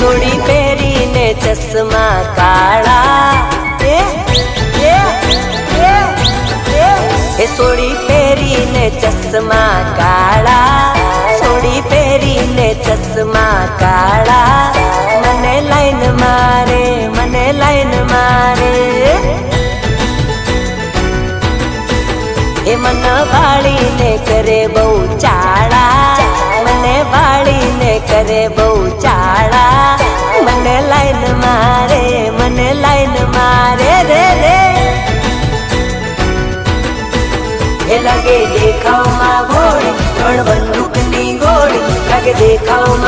સોડી પહેરીને ચશ્મા કાળા એ સોડી પહેરીને ચશ્મા કાળા સોડી પહેરીને ચશ્મા કાળા મને લાઈન મારે મને લાઈન મારે એ મન વાળીને કરે બહુ ચાળા મને વાળીને કરે બહુ ચાળા મને લાઈન મારે, મને લાઈન મારે રે રે. એ લાગે દેખાવમાં ભોળી પણ બંદૂકની ગોળી લાગે દેખાવમાં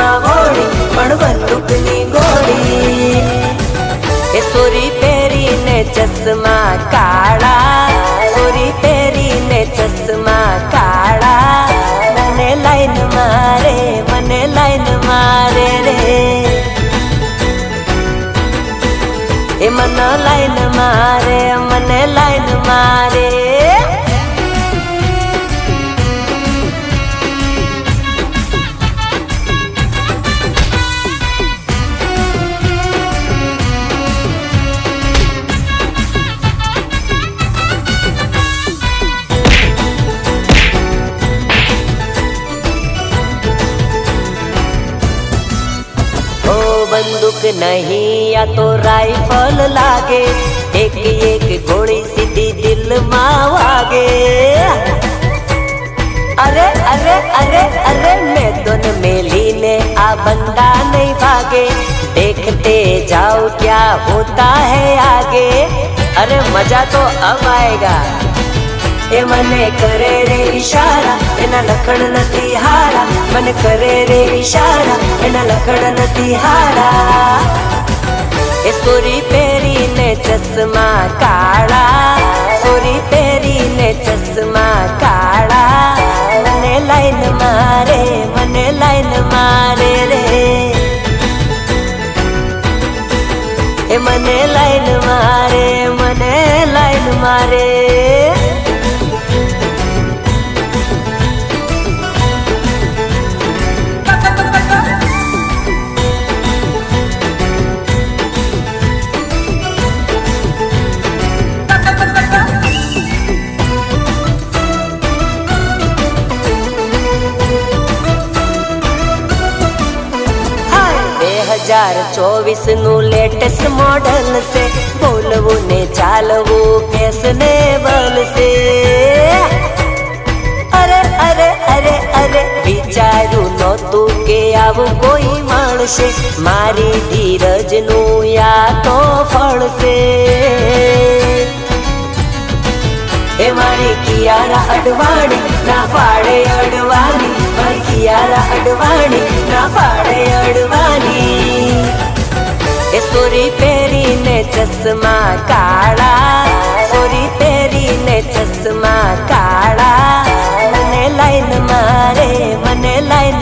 बंदूक नहीं, या तो राइफल लागे। एक एक गोली सीधी दिल मावागे। अरे अरे अरे अरे, मैं मैदान मेली ने आ बंदा नहीं भागे। देखते जाओ क्या होता है आगे। अरे, मज़ा तो अब आएगा। ये मने करे रे इशारा इना लखण नहीं મને કરે રે ઇશારા એના લખણ નથી હારા. એ સોરી પહેરીને ચશ્મા કાળા, સોરી પહેરીને ચશ્મા કાળા. મને લાઈન મારે, મને લાઈન મારે રે. એ મને લાઈન મારે, મને લાઈન મારે. હજાર ચોવીસનું લેટેસ્ટ મોડલ છે. બોલવું ને ચાલવું ફેશનેબલ છે અરે અરે અરે અરે, વિચાર્યું નહોતું કે આવું કોઈ માણશે. મારી ધીરજનું યા તો ફળ છે એ મારી કિયારા અડવાણી, ના પાડે અડવાની. મારી કિયારા અડવાણી, ના પાડે અડવાની. સોરી પહેરીને ચશ્મા કાળા સોરી પહેરીને ચશ્મા કાળા. મને લાઈન મારે મને લાઈન